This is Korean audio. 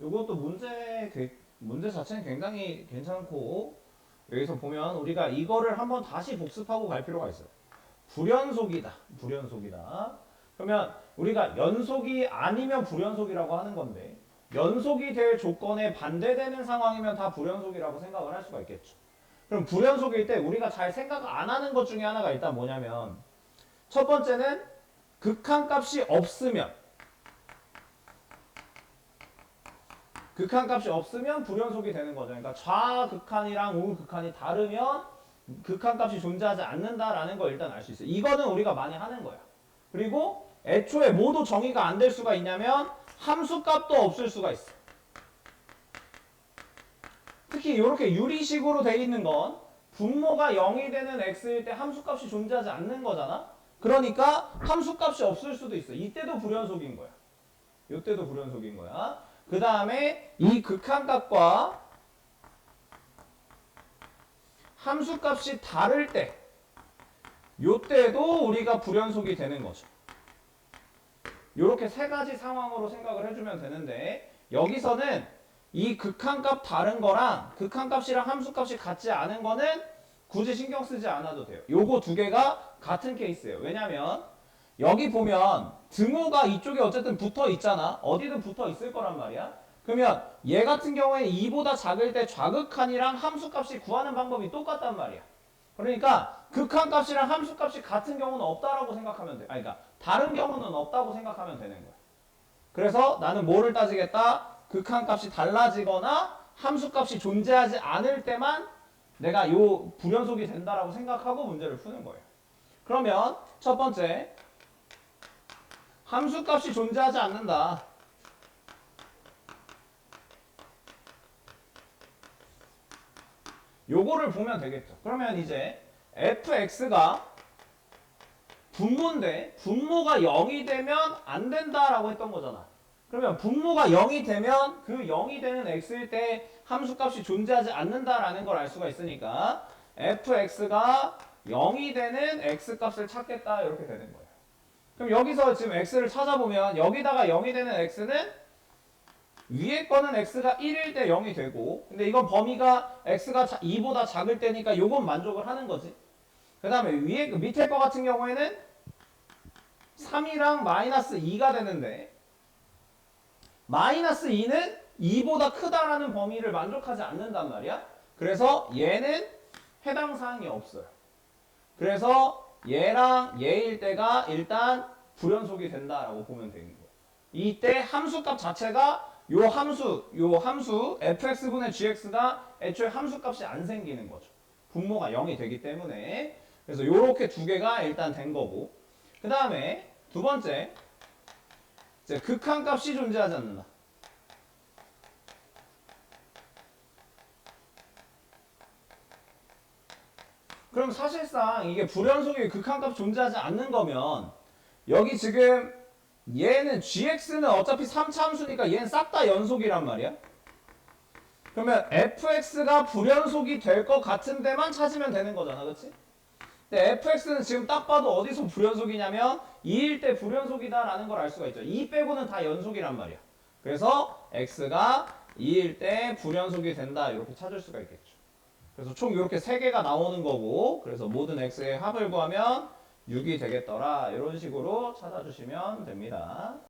이것도 문제 되- 문제 자체는 굉장히 괜찮고 여기서 보면 우리가 이거를 한번 다시 복습하고 갈 필요가 있어요. 불연속이다. 불연속이다. 그러면 우리가 연속이 아니면 불연속이라고 하는 건데 연속이 될 조건에 반대되는 상황이면 다 불연속이라고 생각을 할 수가 있겠죠. 그럼 불연속일 때 우리가 잘 생각 안 하는 것 중에 하나가 일단 뭐냐면 첫 번째는 극한값이 없으면 극한값이 없으면 불연속이 되는 거죠. 그러니까 좌극한이랑 우극한이 다르면 극한값이 존재하지 않는다라는 걸 일단 알 수 있어요. 이거는 우리가 많이 하는 거야. 그리고 애초에 모두 정의가 안 될 수가 있냐면 함수값도 없을 수가 있어. 특히 이렇게 유리식으로 돼 있는 건 분모가 0이 되는 x일 때 함수값이 존재하지 않는 거잖아. 그러니까 함수값이 없을 수도 있어. 이때도 불연속인 거야. 이때도 불연속인 거야. 그 다음에 이 극한값과 함수값이 다를 때 요때도 우리가 불연속이 되는 거죠. 요렇게 세 가지 상황으로 생각을 해주면 되는데 여기서는 이 극한값 다른 거랑 극한값이랑 함수값이 같지 않은 거는 굳이 신경 쓰지 않아도 돼요. 요거 두 개가 같은 케이스예요. 왜냐면 여기 보면 등호가 이쪽에 어쨌든 붙어 있잖아. 어디든 붙어 있을 거란 말이야. 그러면 얘 같은 경우에 2보다 작을 때 좌극한이랑 함수값이 구하는 방법이 똑같단 말이야. 그러니까 극한값이랑 함수값이 같은 경우는 없다라고 생각하면 돼. 아니, 그러니까 다른 경우는 없다고 생각하면 되는 거야. 그래서 나는 뭐를 따지겠다? 극한값이 달라지거나 함수값이 존재하지 않을 때만 내가 요 불연속이 된다라고 생각하고 문제를 푸는 거예요. 그러면 첫 번째 함수값이 존재하지 않는다. 요거를 보면 되겠죠. 그러면 이제 fx가 분모인데 분모가 0이 되면 안 된다라고 했던 거잖아. 그러면 분모가 0이 되면 그 0이 되는 x일 때 함수값이 존재하지 않는다라는 걸 알 수가 있으니까 fx가 0이 되는 x값을 찾겠다 이렇게 되는 거예요. 그럼 여기서 지금 x를 찾아보면 여기다가 0이 되는 x는 위에 거는 x가 1일 때 0이 되고 근데 이건 범위가 x가 2보다 작을 때니까 요건 만족을 하는 거지. 그 다음에 위에 그 밑에 거 같은 경우에는 3이랑 마이너스 2가 되는데 마이너스 2는 2보다 크다라는 범위를 만족하지 않는단 말이야. 그래서 얘는 해당 사항이 없어요. 그래서 얘랑 얘일 때가 일단 불연속이 된다라고 보면 되는 거예요. 이때 함수값 자체가 요 함수, 요 함수 fx분의 gx가 애초에 함수값이 안 생기는 거죠. 분모가 0이 되기 때문에 그래서 요렇게 두 개가 일단 된 거고 그 다음에 두 번째 이제 극한값이 존재하지 않는다. 그럼 사실상 이게 불연속이 극한값 존재하지 않는 거면 여기 지금 얘는 gx는 어차피 3차 함수니까 얘는 싹 다 연속이란 말이야. 그러면 fx가 불연속이 될 것 같은 데만 찾으면 되는 거잖아. 그치? 근데 fx는 지금 딱 봐도 어디서 불연속이냐면 2일 때 불연속이다라는 걸 알 수가 있죠. 2 빼고는 다 연속이란 말이야. 그래서 x가 2일 때 불연속이 된다. 이렇게 찾을 수가 있겠죠. 그래서 총 이렇게 세 개가 나오는 거고 그래서 모든 x의 합을 구하면 6이 되겠더라. 이런 식으로 찾아주시면 됩니다.